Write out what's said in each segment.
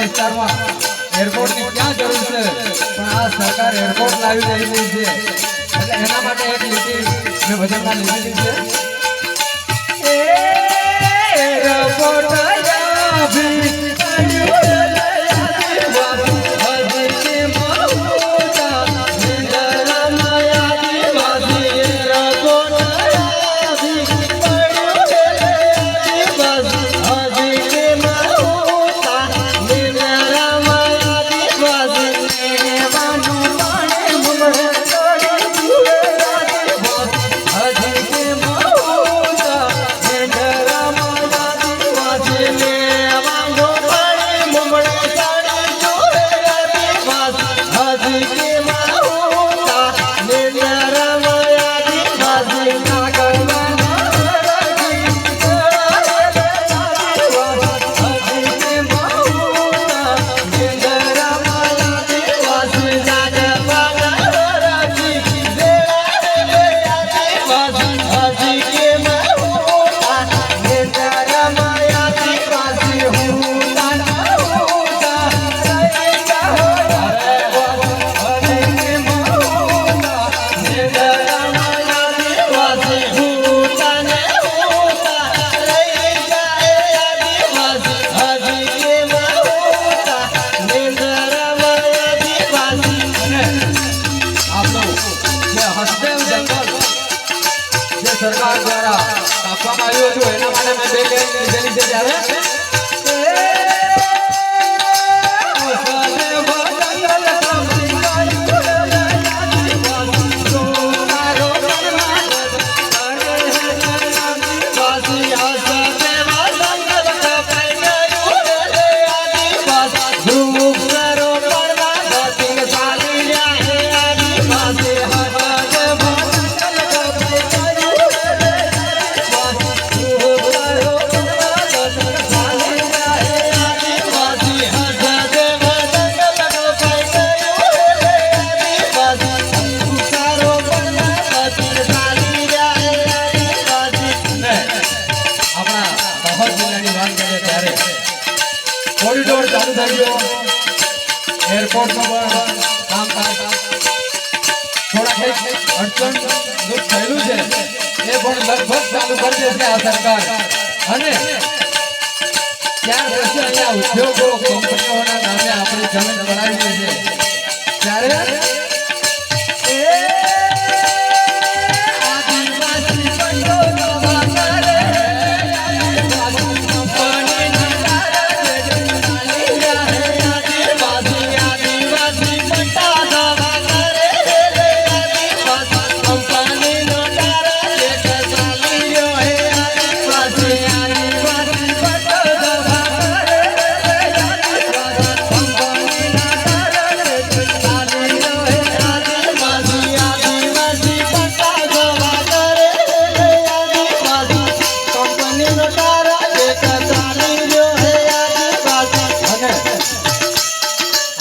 વિસ્તારમાં એરપોર્ટની ક્યાં જરૂર છે? પણ આ સરકાર એરપોર્ટ લાવી રહી છે. એટલે એના માટે એક લીટી મેં ભજનમાં લીધેલી છે. એરપોર્ટ સરકાર દ્વારા આપવામાં આવ્યું હતું એના માટે મેં બે લીધેલી છે ગયો એરપોર્ટનું પણ કામકાજ થોડા કંઈક અડચણ દુઃખ થયેલું છે. એ પણ લગભગ ચાલુ કરી દેશે આ સરકાર. અને ત્યાર પછી અહીંયા ઉદ્યોગો, કંપનીઓના નામે આપણી જમીન બનાવી છે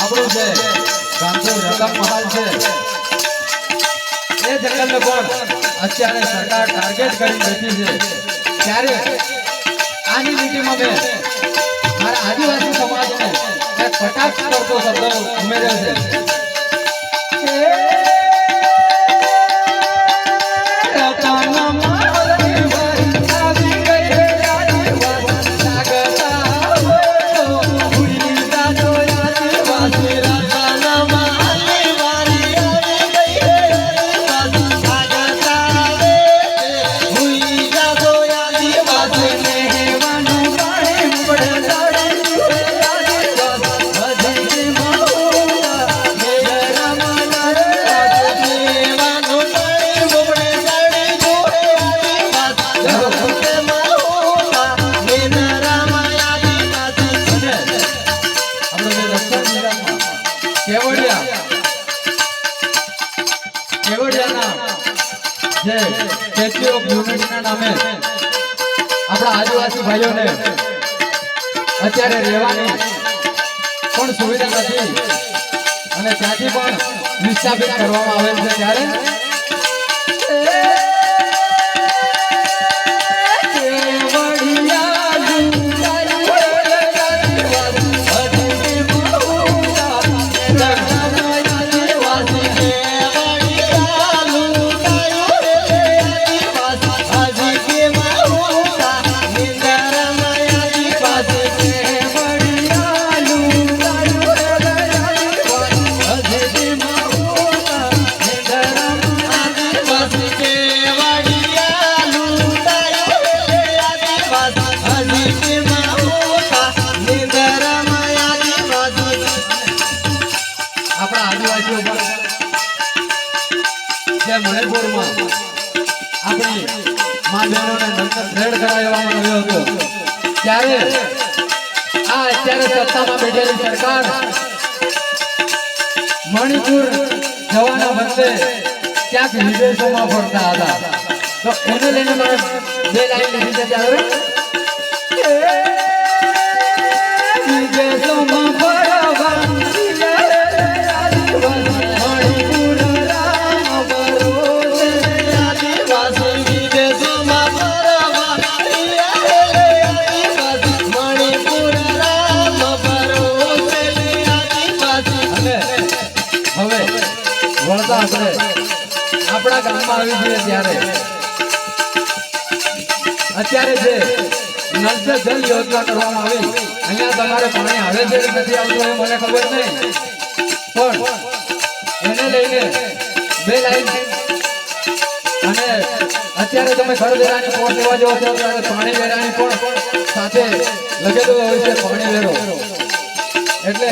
આપણું છે. ગામનું રકમ મહાલ છે. એ જંગલને પણ અત્યારે સરકાર ટાર્ગેટ કરી બેઠી છે. ત્યારે આની નીતિમાં મેં મારા આદિવાસી સમાજને કટાક્ષ કરતો શબ્દ ઉમેર્યો છે. કેવડિયા? કેવડિયાના જે સ્ટેચ્યુ ઓફ યુનિટીના નામે. આપણા આદિવાસી ભાઈઓને અત્યારે રહેવાની પણ સુવિધા નથી. અને ત્યાંથી પણ વિસ્થાપિત કરવામાં આવેલ છે ત્યારે. આપણા આદિવાસીઓ પર જે મણિપુરમાં આપણી મા બહેનોને રેડ કરાવવામાં આવ્યો હતો ત્યારે આ અત્યારે સત્તામાં બેઠેલી સરકાર મણિપુર જવાના બદલે ક્યાંક વિદેશોમાં ફરતા હતા તો એને લઈને મને બે લાઈન લીધી છે ત્યારે વળતા આપણે આપણા ગામમાં આવી જઈએ ત્યારે. અત્યારે જે સે જલ યોજના કરવામાં આવી, અહીંયા તમારે પાણી આવે છે કે નથી આવતું એ મને ખબર નહીં. પણ એને લઈને બે લાઈન અને અત્યારે તમે ઘર વેરાની પોટ લેવા જાઓ છો, ત્યારે પાણી વેરાની પણ સાથે લગેલું હોય છે, પાણી વેરો. એટલે